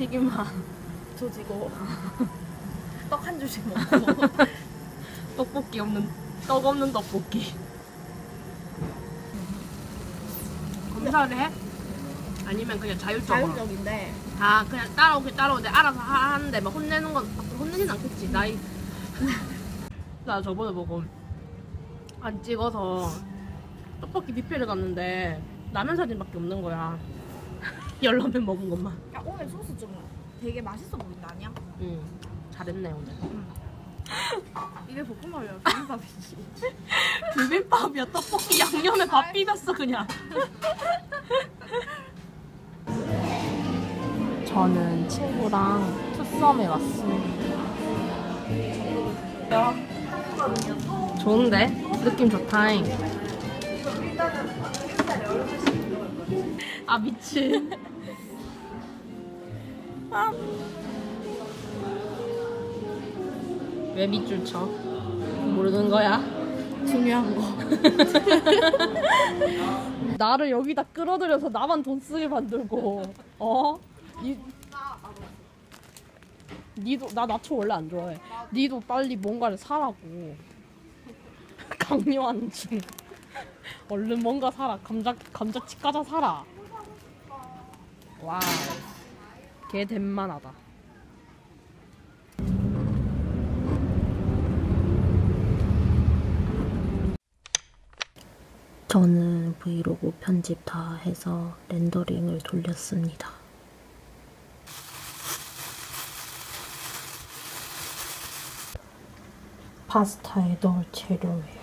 튀김만 조지고 떡한 줄씩 먹고 떡볶이 없는 떡 없는 떡볶이. 검사를 해? 아니면 그냥 자율적으로? 자율적인데 아 그냥 따라오게 따라오게 알아서 하- 하는데 막 혼내는 건 혼내진 않겠지 나이 나 저번에 보고 안 찍어서 떡볶이 뷔페를 갔는데 라면 사진밖에 없는 거야 열라면 먹은 것만. 야 오늘 소스 좀 되게 맛있어 보인다 아니야? 응. 잘했네 오늘. 이게 볶음밥이야 비빔밥이지. 비빔밥이야 떡볶이. 양념에 밥 비볐어 그냥. 저는 친구랑 투썸에 왔습니다. 좋은데? 느낌 좋다잉. 아 미친 아. 왜 밑줄 쳐? 모르는 거야? 중요한 거 나를 여기다 끌어들여서 나만 돈 쓰게 만들고 어? 니, 니도 나 나초 원래 안 좋아해 니도 빨리 뭔가를 사라고 강요하는 중 얼른 뭔가 사라 감자 감자칩 과자 사라 와우 개 됨만하다 저는 브이로그 편집 다 해서 렌더링을 돌렸습니다. 파스타에 넣을 재료예요.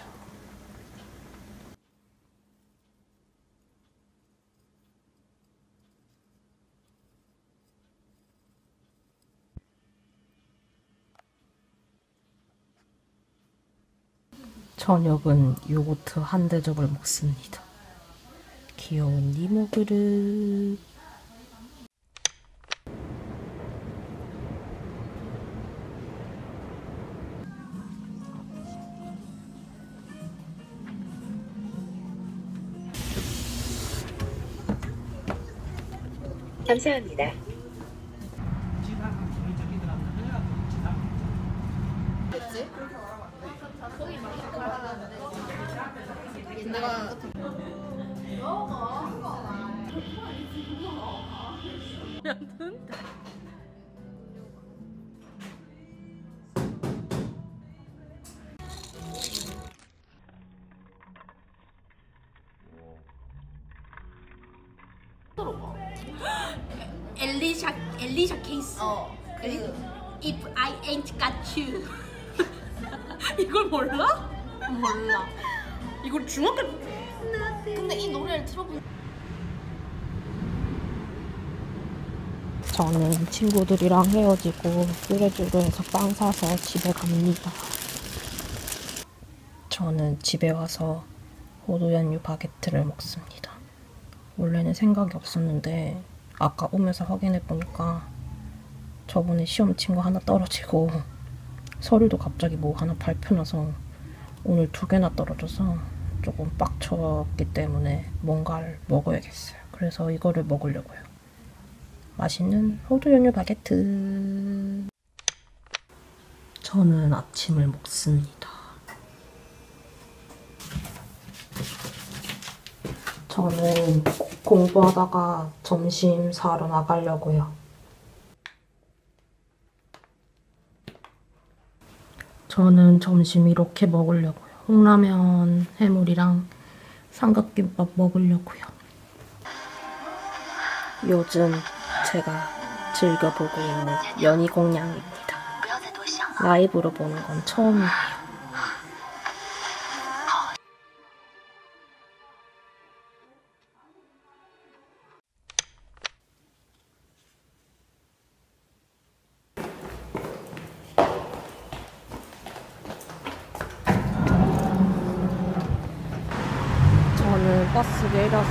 저녁은 요거트 한 대접을 먹습니다. 귀여운 니모 그릇. 감사합니다. 어 If I ain't got you 이걸 몰라? 몰라 이걸 중학교 근데 이 노래를 들어본 저는 친구들이랑 헤어지고 쓰레주로에서 빵 사서 집에 갑니다. 저는 집에 와서 호두연유 바게트를 먹습니다. 원래는 생각이 없었는데 아까 오면서 확인해 보니까 저번에 시험 친 거 하나 떨어지고 서류도 갑자기 뭐 하나 발표나서 오늘 두 개나 떨어져서 조금 빡쳤기 때문에 뭔가를 먹어야겠어요. 그래서 이거를 먹으려고요. 맛있는 호두 연유 바게트. 저는 아침을 먹습니다. 저는 공부하다가 점심 사러 나가려고요. 저는 점심 이렇게 먹으려고요. 홍라면, 해물이랑 삼각김밥 먹으려고요. 요즘 제가 즐겨보고 있는 연희공양입니다. 라이브로 보는 건 처음이에요. 저는 버스 내려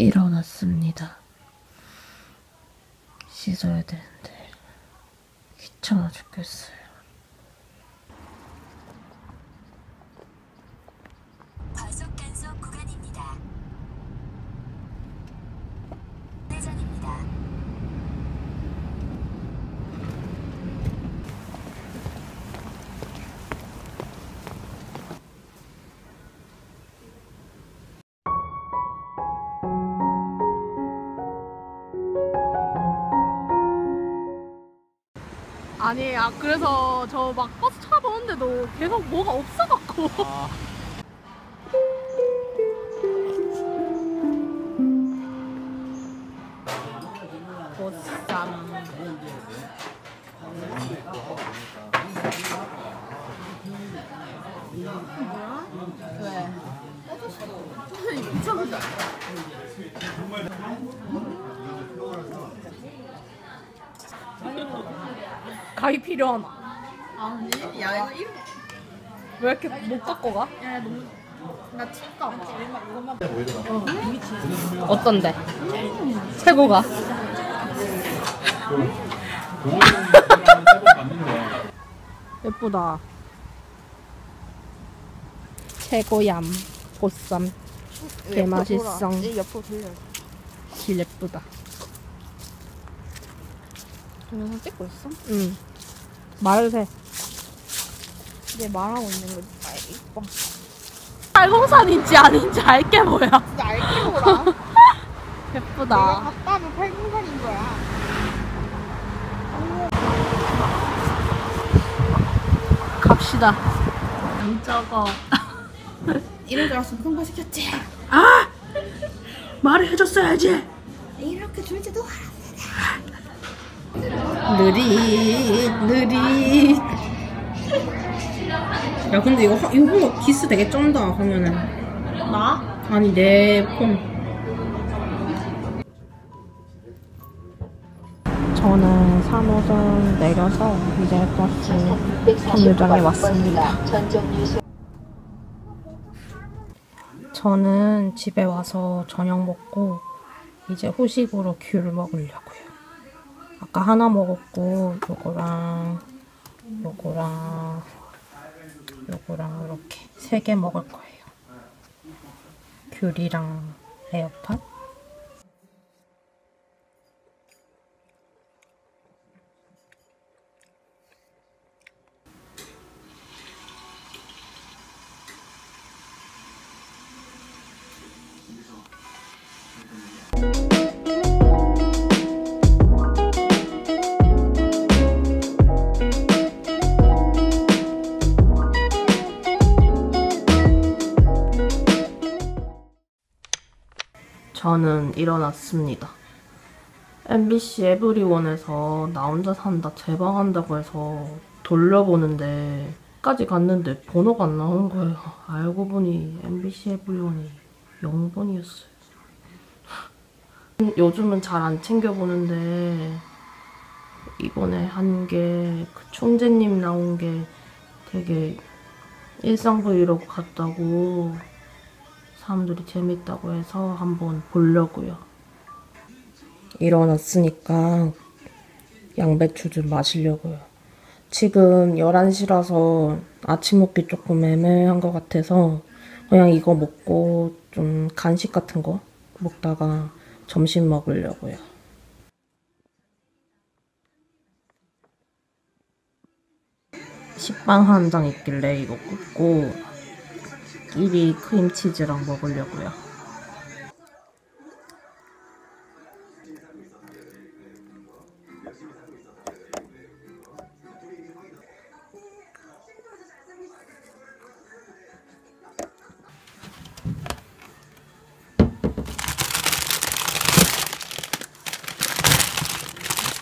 일어났습니다. 씻어야 되는데 귀찮아 죽겠어요. 그래서 저 막 버스 찾아보는데도 계속 뭐가 없어갖고. 보 필요하나? 아니, 야, 이거 이거. 왜 이렇게 못 갖고 가? 야, 너무. 나 칠까 봐. 어떤데? 최고가? 예쁘다. 최고얌 보쌈 개 맛있어. 이 옆으로 돌려. 길 예쁘다. 동영상 찍고 있어? 응. 말을 해. 이제 말하고 있는 거. 아, 이뻐. 팔공산인지 아닌지 알게 뭐야. 진짜 알게 뭐라. 내가 예쁘다. 갔다 하면 팔공산인 거야. 갑시다. 안 적어. 이럴 줄 알았으면 큰거 시켰지. 말을 해줬어야지. 이렇게 줄지도 느릿 느릿. 야 근데 이거 화- 이거 기스 되게 쩐다 화면에. 나? 아니 내폰. 저는 3호선 내려서 이제 버스 정류장에 왔습니다. 저는 집에 와서 저녁 먹고 이제 후식으로 귤 먹으려고요 아까 하나 먹었고 요거랑 요거랑 요거랑 이렇게 세 개 먹을 거예요. 귤이랑 에어팟. 저는 일어났습니다. MBC 에브리원에서 나 혼자 산다 재방한다고 해서 돌려보는데 까지 갔는데 번호가 안 나오는 거예요. 알고 보니 MBC 에브리원이 0번이었어요. 요즘은 잘 안 챙겨보는데 이번에 한 게 그 총재님 나온 게 되게 일상 브이로그 같다고 사람들이 재밌다고 해서 한번 보려고요. 일어났으니까 양배추 좀 마시려고요. 지금 11시라서 아침 먹기 조금 애매한 것 같아서 그냥 이거 먹고 좀 간식 같은 거 먹다가 점심 먹으려고요. 식빵 한 장 있길래 이거 굽고 끼리 크림치즈랑 먹으려고요.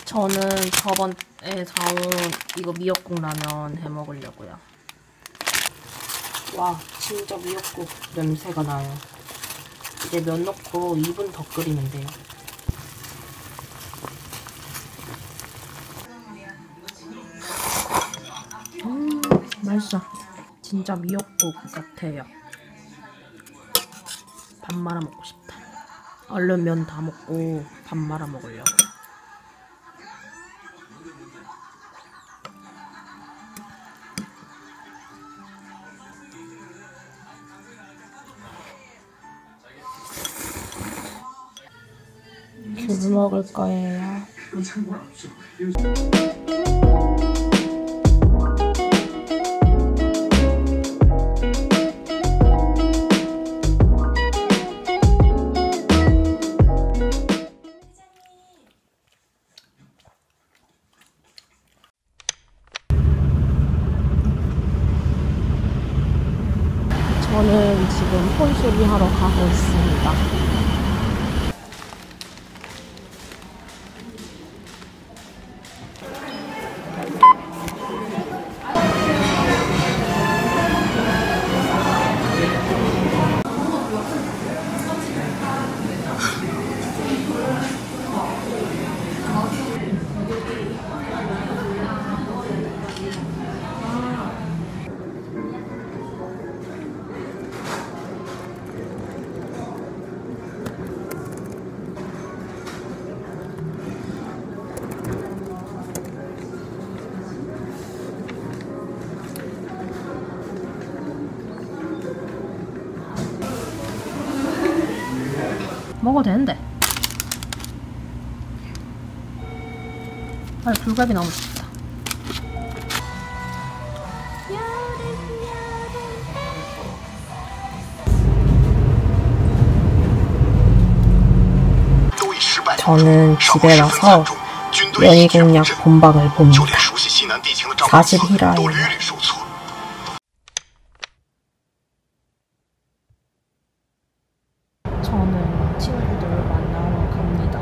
저는 저번에 사온 이거 미역국 라면 해 먹으려고요. 와, 진짜 미역국 냄새가 나요. 이제 면 넣고 2분 더 끓이면 돼요. 음, 맛있어. 진짜 미역국 같아요. 밥 말아 먹고 싶다. 얼른 면 다 먹고 밥 말아 먹으려고. 먹을 거예요. 먹어도 되는데. 빨리 불갈비 나오면 좋겠다. 저는 집에 와서 연희공약 본방을 봅니다. 40일이라요. 저는 친구들 만나러 갑니다.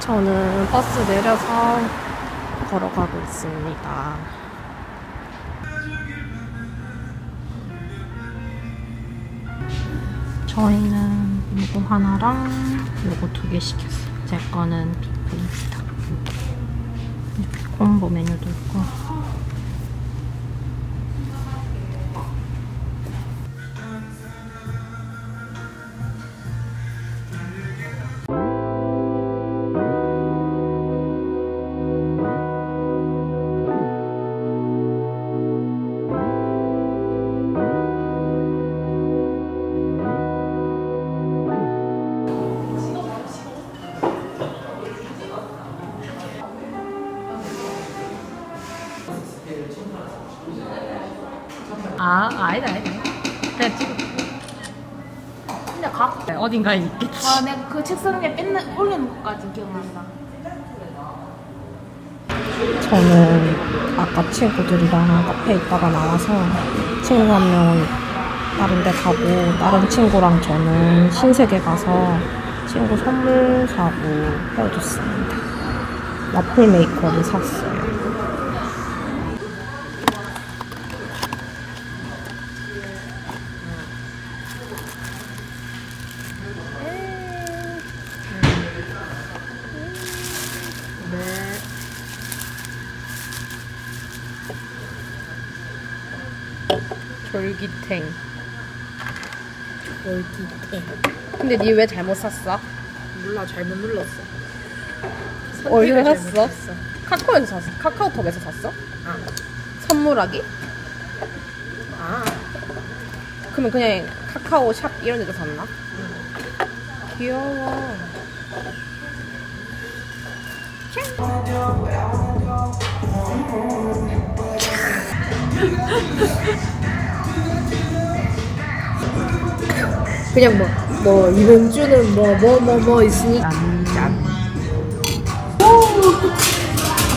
저는 버스 내려서 걸어가고 있습니다. 저희는 이거 하나랑 이거 두 개 시켰어요. 제 거는 비프입니다. 이렇게 콤보 메뉴도 있고. 아, 아니다, 아니다. 그냥 지금. 근데 각 어딘가에 있겠지. 아, 내가 그 책상 위에 맨날 올리는 것까지 기억난다. 저는 아까 친구들이랑 카페에 있다가 나와서 친구 한 명은 다른 데 가고 다른 친구랑 저는 신세계 가서 친구 선물 사고 헤어졌습니다. 와플 메이커를 샀어요. 근데 니왜 잘못 샀어? 몰라 잘못 눌렀어. 어디서 샀어? 카카오에서 샀어? 카카오톡에서 샀어? 아. 선물하기? 아. 그러면 그냥 카카오 샵 이런 데서 샀나? 귀여워. 그냥 뭐, 뭐, 이번 주는 뭐, 뭐, 뭐, 뭐 있으니까. 짠.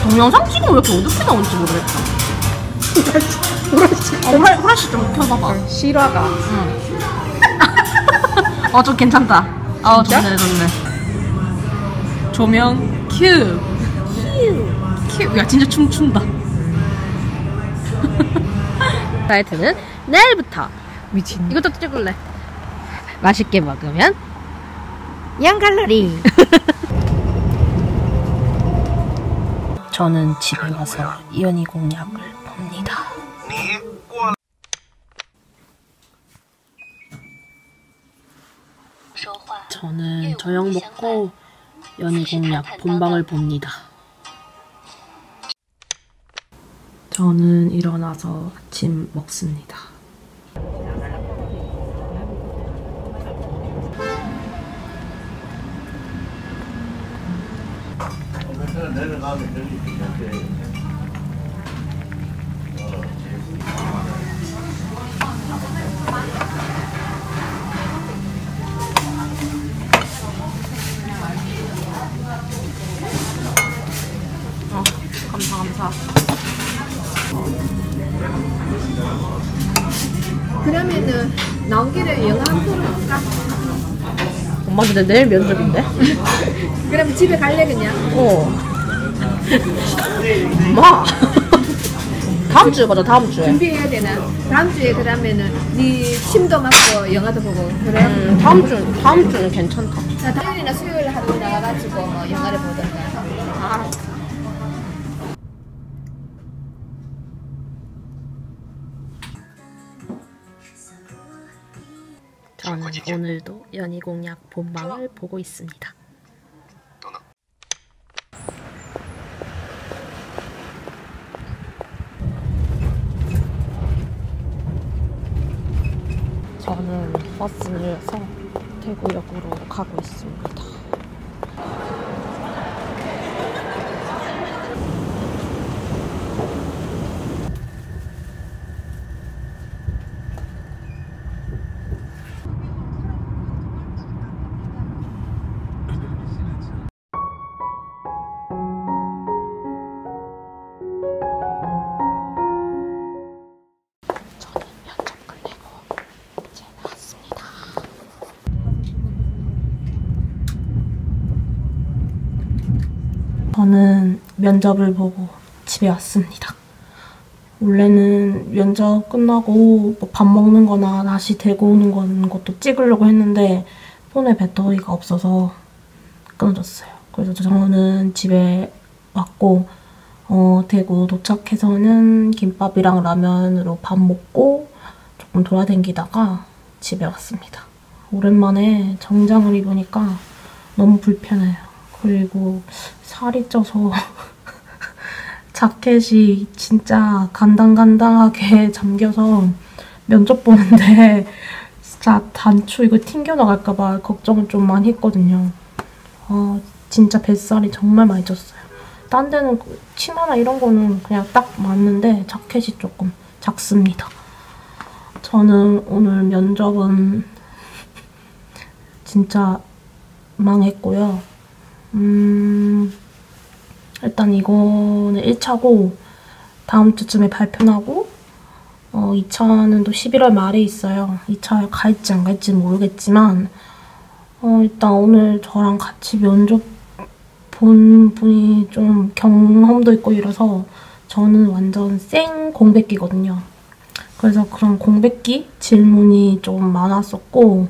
동영상 찍으면 왜 이렇게 어둡게 나오는지 모르겠다. 어, 후레, 후레쉬 좀 켜봐봐. 실화가. 어, 좀 괜찮다. 어, 좋네, 좋네. 조명, 큐. 큐. 큐. 야, 진짜 춤춘다. 다이어트는 내일부터. 미친. 이것도 찍을래. 맛있게 먹으면 0칼로리. 저는 집에 와서 이연희 공약을 봅니다. 저는 저녁 먹고 연희 공약 본방을 봅니다. 저는 일어나서 아침 먹습니다. 내려가면 저기 이렇게 어, 감사 감사. 그러면은 나온 김에 영화 한 프로 할까? 엄마 근데 내일 면접인데? 그럼 집에 갈래 그냥? 어. 엄마. 다음 주에 가자 다음 주에. 준비해야 되나? 다음 주에 그러면은 네 침도 맞고 영화도 보고 그래? 음, 다음 주 다음 주는 괜찮다. 자, 토요일이나 수요일 하루 나가가지고 뭐 영화를 보던가. 아, 저는 오늘도 연희공약 본방을 보고 있습니다. 저는 버스를 서 대구역으로 가고 있습니다. 저는 면접을 보고 집에 왔습니다. 원래는 면접 끝나고 뭐 밥 먹는 거나 다시 대구 오는 건 것도 찍으려고 했는데 폰에 배터리가 없어서 끊어졌어요. 그래서 저는 집에 왔고 어, 대구 도착해서는 김밥이랑 라면으로 밥 먹고 조금 돌아다니다가 집에 왔습니다. 오랜만에 정장을 입으니까 너무 불편해요. 그리고 살이 쪄서 자켓이 진짜 간당간당하게 잠겨서 면접 보는데 진짜 단추 이거 튕겨나갈까봐 걱정을 좀 많이 했거든요. 아, 진짜 뱃살이 정말 많이 쪘어요. 딴 데는 그 치마나 이런 거는 그냥 딱 맞는데 자켓이 조금 작습니다. 저는 오늘 면접은 진짜 망했고요. 음, 일단 이거는 1차고 다음 주쯤에 발표나고 어, 2차는 또 11월 말에 있어요. 2차 갈지 안 갈지 모르겠지만 어, 일단 오늘 저랑 같이 면접 본 분이 좀 경험도 있고 이래서 저는 완전 생 공백기거든요. 그래서 그런 공백기 질문이 좀 많았었고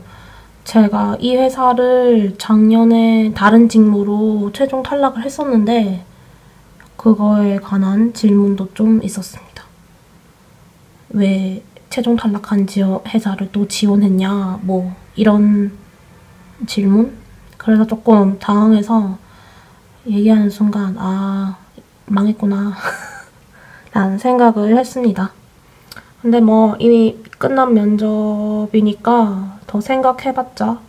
제가 이 회사를 작년에 다른 직무로 최종 탈락을 했었는데 그거에 관한 질문도 좀 있었습니다. 왜 최종 탈락한 지어 회사를 또 지원했냐 뭐 이런 질문? 그래서 조금 당황해서 얘기하는 순간 아 망했구나 라는 생각을 했습니다. 근데 뭐 이미 끝난 면접이니까 더 생각해봤자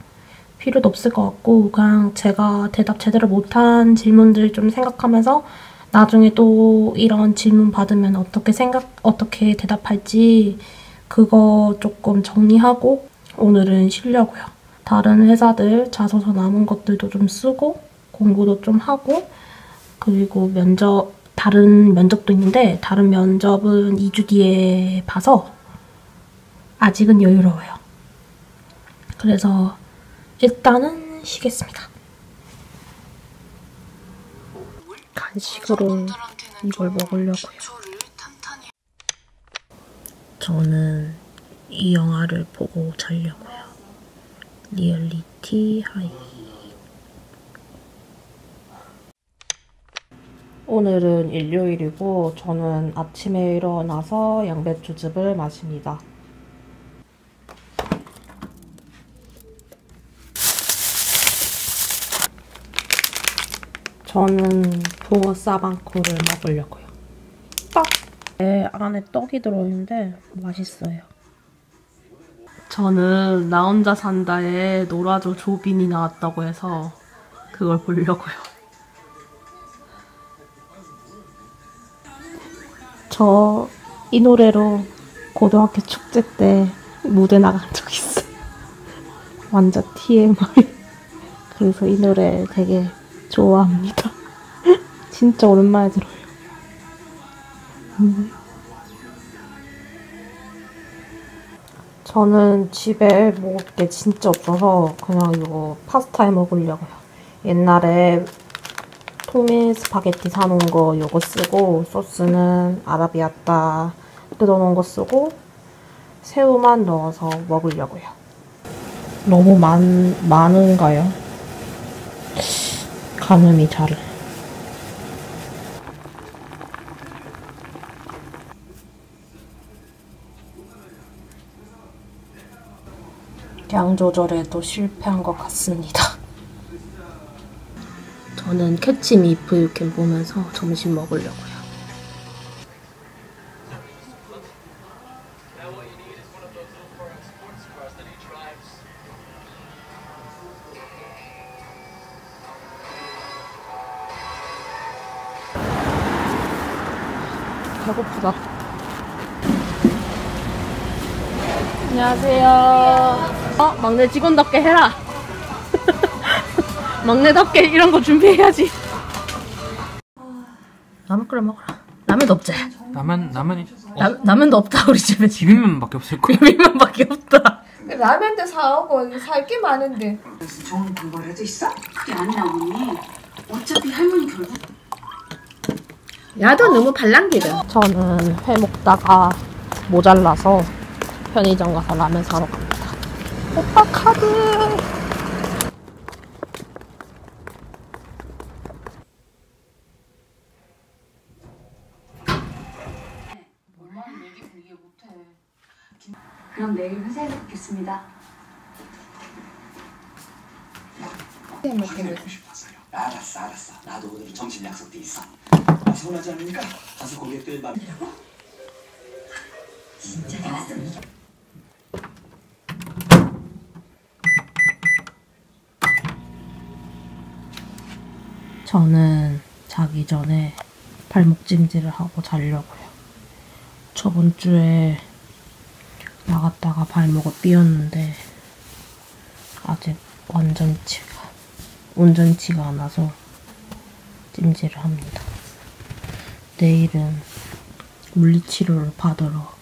필요도 없을 것 같고 그냥 제가 대답 제대로 못한 질문들 좀 생각하면서 나중에 또 이런 질문 받으면 어떻게 생각 어떻게 대답할지 그거 조금 정리하고 오늘은 쉬려고요. 다른 회사들 자소서 남은 것들도 좀 쓰고 공부도 좀 하고 그리고 면접 다른 면접도 있는데 다른 면접은 2주 뒤에 봐서 아직은 여유로워요. 그래서 일단은 쉬겠습니다. 간식으로 이걸 먹으려고요. 저는 이 영화를 보고 자려고요. 리얼리티 하이. 오늘은 일요일이고 저는 아침에 일어나서 양배추즙을 마십니다. 저는 붕어 싸방코를 먹으려고요. 떡! 네, 안에 떡이 들어있는데 맛있어요. 저는 나 혼자 산다에 노라조 조빈이 나왔다고 해서 그걸 보려고요. 저 이 노래로 고등학교 축제 때 무대 나간 적 있어요. 완전 TMI. 그래서 이 노래 되게 좋아합니다. 진짜 오랜만에 들어요. 음. 저는 집에 먹을 게 진짜 없어서 그냥 이거 파스타 해 먹으려고요. 옛날에 토밀 스파게티 사놓은 거 이거 쓰고 소스는 아라비아따 뜯어놓은 거 쓰고 새우만 넣어서 먹으려고요. 너무 많, 많은가요? 가늠이 잘. 양 조절에도 실패한 것 같습니다. 저는 캐치 미 이프 유캔 보면서 점심 먹으려고요. 배고프다. 안녕하세요. 어, 막내 직원답게 해라. 막내답게 이런 거 준비해야지. 라면 끓여 먹어라. 라면도 없지? 라면 라면이 어, 라, 라면도 없다 우리 집에 비빔면밖에 없을 거야. 비빔면밖에 없다. 라면도 사오고 살 게 많은데. 무슨 좋은 방법이라도 있어? 그게 안 나오니 어차피 할머니 결국 야도 너무 발랑기를. 저는 회 먹다가 모자라서 편의점 가서 라면 사러 갑니다. 오빠 카드. 그럼 내일 회사에서 뵙겠습니다. 알았어, 알았어. 나도 오늘 점심 약속돼 있어. 아, 서운하지 않으니까 가서 고객들 맘. 진짜 잘했어. 저는 자기 전에 발목 찜질을 하고 자려고요. 저번 주에 나갔다가 발목을 삐었는데 아직 완전치가 온전치가 않아서 찜질을 합니다. 내일은 물리치료를 받으러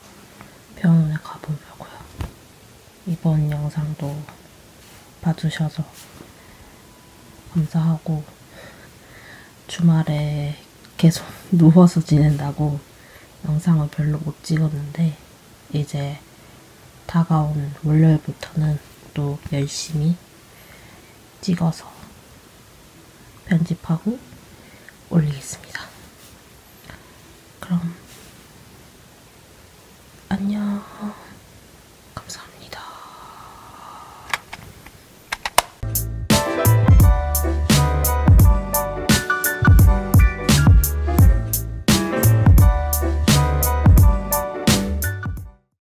병원에 가보려고요. 이번 영상도 봐주셔서 감사하고 주말에 계속 누워서 지낸다고 영상을 별로 못 찍었는데 이제 다가온 월요일부터는 또 열심히 찍어서 편집하고